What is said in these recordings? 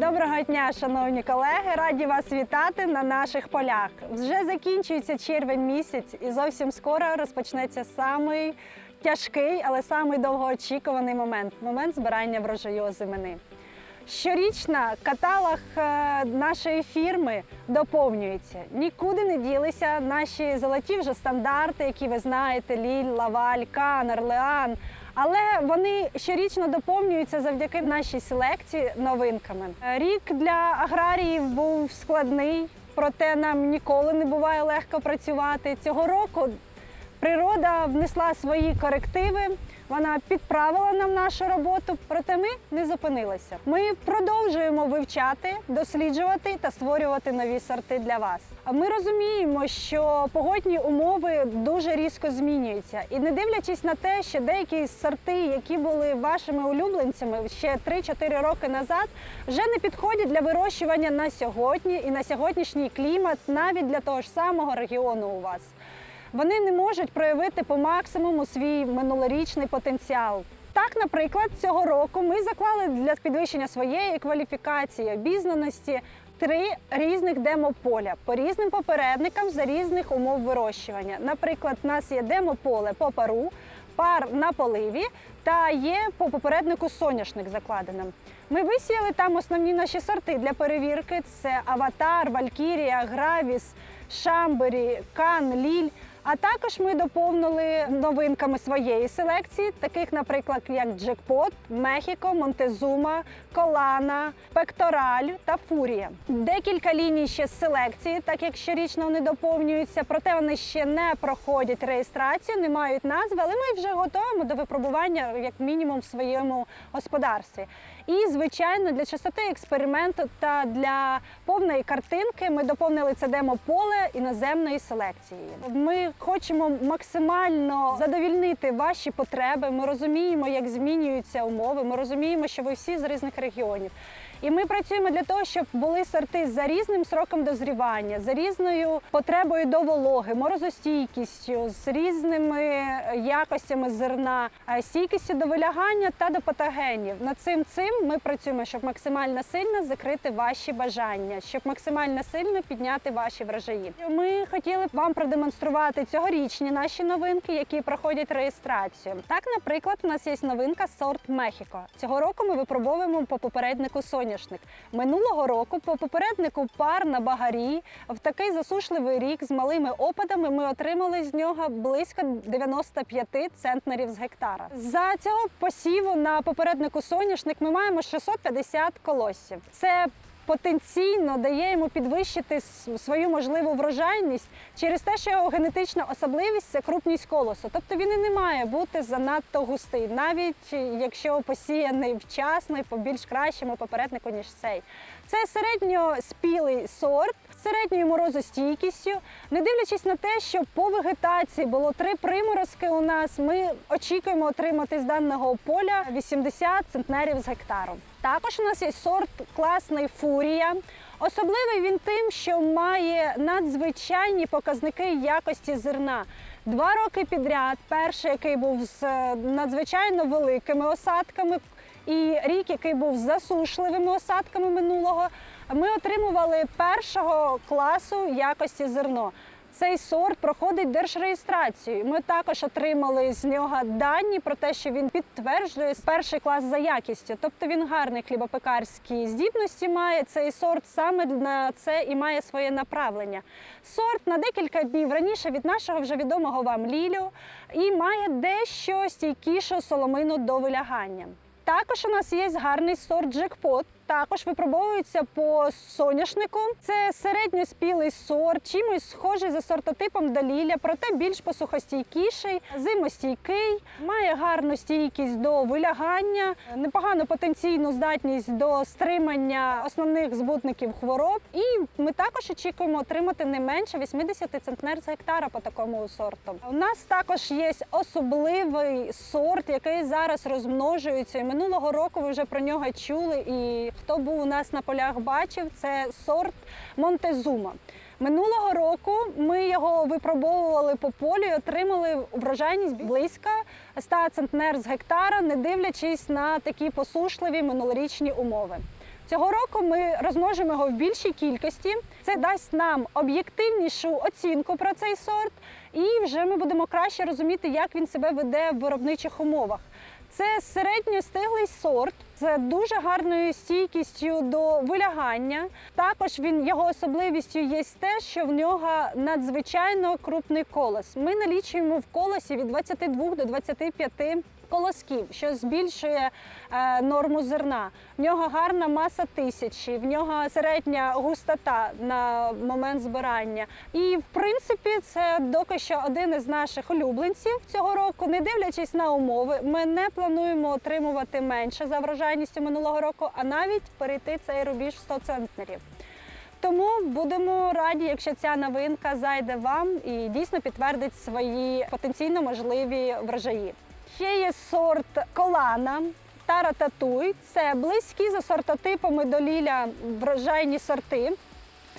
Доброго дня, шановні колеги! Раді вас вітати на наших полях. Вже закінчується червень місяць, і зовсім скоро розпочнеться самий тяжкий, але самий довгоочікуваний момент момент збирання врожаю озимини. Щорічно каталог е, нашої фірми доповнюється. Нікуди не ділися наші золоті вже стандарти, які ви знаєте: Ліль, Лаваль, Кан, Орлеан. Але вони щорічно доповнюються завдяки нашій селекції новинками. Рік для аграріїв був складний, проте нам ніколи не буває легко працювати. Цього року природа внесла свої корективи. Вона підправила нам нашу роботу, проте ми не зупинилися. Ми продовжуємо вивчати, досліджувати та створювати нові сорти для вас. А Ми розуміємо, що погодні умови дуже різко змінюються, і не дивлячись на те, що деякі сорти, які були вашими улюбленцями ще 3-4 роки назад, вже не підходять для вирощування на сьогодні і на сьогоднішній клімат, навіть для того ж самого регіону у вас вони не можуть проявити по максимуму свій минулорічний потенціал. Так, наприклад, цього року ми заклали для підвищення своєї кваліфікації, обізнаності три різних демополя по різним попередникам за різних умов вирощування. Наприклад, у нас є демополе по пару, пар на поливі та є по попереднику соняшник закладеним. Ми висіяли там основні наші сорти для перевірки: це Аватар, Валькірія, Гравіс, Шамбері, Кан, Ліль. А також ми доповнили новинками своєї селекції, таких, наприклад, як Джекпот, Мехіко, Монтезума, Колана, Пектораль та Фурія. Декілька ліній ще з селекції, так як щорічно вони доповнюються, проте вони ще не проходять реєстрацію, не мають назви, але ми вже готуємо до випробування, як мінімум, в своєму господарстві. І, звичайно, для чистоти експерименту та для повної картинки ми доповнили це демо-поле іноземної селекції. Ми хочемо максимально задовільнити ваші потреби. Ми розуміємо, як змінюються умови. Ми розуміємо, що ви всі з різних регіонів. І ми працюємо для того, щоб були сорти за різним сроком дозрівання, за різною потребою до вологи, морозостійкістю, з різними якостями зерна, е, стійкістю до вилягання та до патогенів. Над цим цим ми працюємо, щоб максимально сильно закрити ваші бажання, щоб максимально сильно підняти ваші врожаї. Ми хотіли б вам продемонструвати цьогорічні наші новинки, які проходять реєстрацію. Так, наприклад, у нас є новинка сорт Мехіко. Цього року ми випробовуємо по попереднику соняшник. Минулого року по попереднику пар на багарі в такий засушливий рік з малими опадами ми отримали з нього близько 95 центнерів з гектара. За цього посіву на попереднику соняшник ми маємо 650 колосів. Це потенційно дає йому підвищити свою можливу врожайність через те, що його генетична особливість це крупність колосу. Тобто він і не має бути занадто густий, навіть якщо посіяний вчасно і по більш кращому попереднику, ніж цей. Це середньоспілий сорт середньою морозостійкістю. Не дивлячись на те, що по вегетації було три приморозки у нас, ми очікуємо отримати з даного поля 80 центнерів з гектару. Також у нас є сорт класний фурія. Особливий він тим, що має надзвичайні показники якості зерна. Два роки підряд, перший, який був з е, надзвичайно великими осадками, і рік, який був з засушливими осадками минулого, ми отримували першого класу якості зерно. Цей сорт проходить держреєстрацію. Ми також отримали з нього дані про те, що він підтверджує перший клас за якістю. Тобто він гарний хлібопекарські здібності має. Цей сорт саме на це і має своє направлення. Сорт на декілька днів раніше від нашого вже відомого вам лілю і має дещо стійкішу соломину до вилягання. Також у нас є гарний сорт джекпот. Також випробовується по соняшнику. Це середньоспілий сорт, чимось схожий за сортотипом доліля, проте більш посухостійкіший, зимостійкий, має гарну стійкість до вилягання, непогану потенційну здатність до стримання основних збутників хвороб. І ми також очікуємо отримати не менше 80 центнер з гектара по такому сорту. У нас також є особливий сорт, який зараз розмножується. Минулого року ви вже про нього чули. І хто був у нас на полях бачив, це сорт Монтезума. Минулого року ми його випробовували по полю і отримали врожайність близько 100 центнер з гектара, не дивлячись на такі посушливі минулорічні умови. Цього року ми розмножимо його в більшій кількості. Це дасть нам об'єктивнішу оцінку про цей сорт, і вже ми будемо краще розуміти, як він себе веде в виробничих умовах. Це середньостиглий сорт з дуже гарною стійкістю до вилягання. Також він його особливістю є те, що в нього надзвичайно крупний колос. Ми налічуємо в колосі від 22 до 25 колосків, що збільшує е, норму зерна. В нього гарна маса тисячі, в нього середня густота на момент збирання. І в принципі, це доки що один із наших улюбленців цього року. Не дивлячись на умови, ми не плануємо отримувати менше за врожайністю минулого року, а навіть перейти цей рубіж 100 центнерів. Тому будемо раді, якщо ця новинка зайде вам і дійсно підтвердить свої потенційно можливі врожаї. Ще є сорт колана та рататуй. Це близькі за сортотипами до ліля врожайні сорти.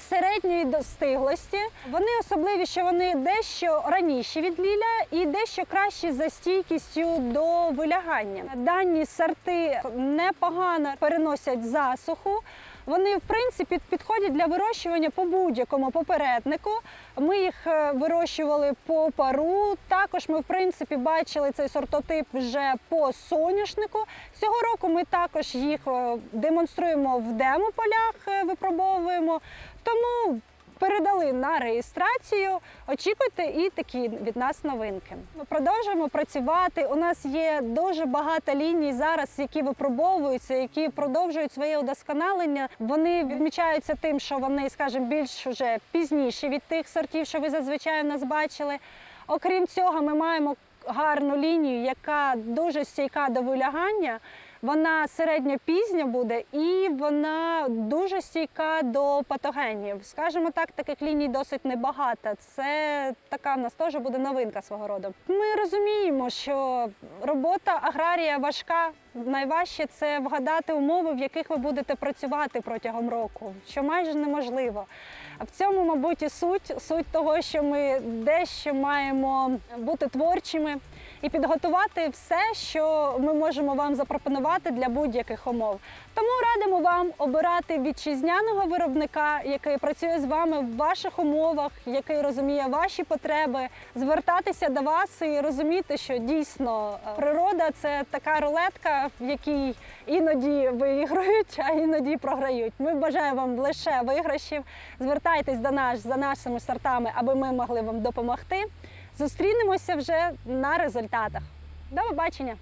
Середньої достиглості вони особливі, що вони дещо раніші від ліля і дещо кращі за стійкістю до вилягання. Дані сорти непогано переносять засуху. Вони, в принципі, підходять для вирощування по будь-якому попереднику. Ми їх е, вирощували по пару. Також ми, в принципі, бачили цей сортотип вже по соняшнику. Цього року ми також їх е, демонструємо в демо-полях, е, випробовуємо. Тому передали на реєстрацію. Очікуйте і такі від нас новинки. Ми продовжуємо працювати. У нас є дуже багато ліній зараз, які випробовуються, які продовжують своє удосконалення. Вони відмічаються тим, що вони, скажімо, більш уже пізніші від тих сортів, що ви зазвичай в нас бачили. Окрім цього, ми маємо гарну лінію, яка дуже стійка до вилягання. Вона середньопізня буде і вона дуже стійка до патогенів. Скажімо так, таких ліній досить небагато. Це така в нас теж буде новинка свого роду. Ми розуміємо, що робота аграрія важка. Найважче це вгадати умови, в яких ви будете працювати протягом року, що майже неможливо. А в цьому, мабуть, і суть суть того, що ми дещо маємо бути творчими і підготувати все, що ми можемо вам запропонувати для будь-яких умов. Тому радимо вам обирати вітчизняного виробника, який працює з вами в ваших умовах, який розуміє ваші потреби, звертатися до вас і розуміти, що дійсно е, природа це така рулетка, в якій іноді виграють, а іноді програють. Ми бажаємо вам лише виграшів. Звертайтесь до нас за нашими сортами, аби ми могли вам допомогти. Зустрінемося вже на результатах. До побачення!